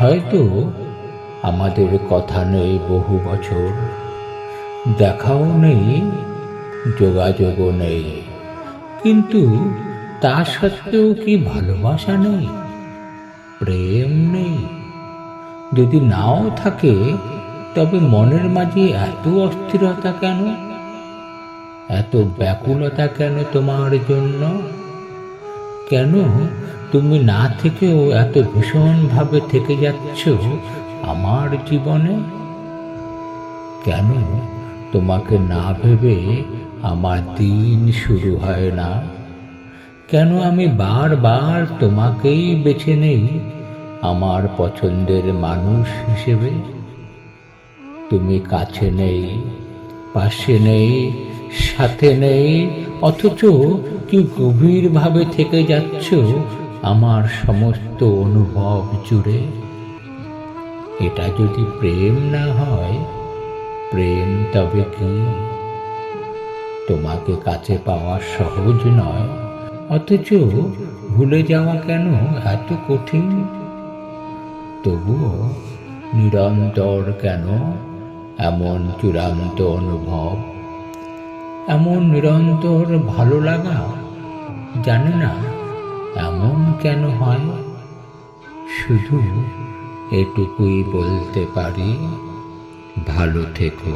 হয়তো আমাদের কথা নেই বহু বছর। দেখাও নেই, যোগাযোগও নেই। কিন্তু তা সত্ত্বেও কি ভালোবাসা নেই? প্রেম নেই। যদি নাও থাকে, তবে মনের মাঝে এত অস্থিরতা কেন? এত ব্যাকুলতা কেন তোমার জন্য? কেন তুমি না থেকেও এত ভীষণভাবে থেকে যাচ্ছ আমার জীবনে? কেন তোমাকে না ভেবে আমার দিন শুরু হয় না? কেন আমি বারবার তোমাকেই বেছে নেই আমার পছন্দের মানুষ হিসেবে? তুমি কাছে নেই, পাশে নেই, সাথে নেই অথচ কি গভীরভাবে থেকে যাচ্ছ আমার সমস্ত অনুভব জুড়ে? এটা যদি প্রেম না হয়, প্রেম তবে কি? তোমাকে কাছে পাওয়া সহজ নয়, অথচ ভুলে যাওয়া কেন এত কঠিন? তবুও নিরন্তর কেন এমন চূড়ান্ত অনুভব এমন নিরন্তর ভালো লাগা? জানে না, এমন কেন হয়? শুধু এটুকুই বলতে পারি, ভালো থেকো।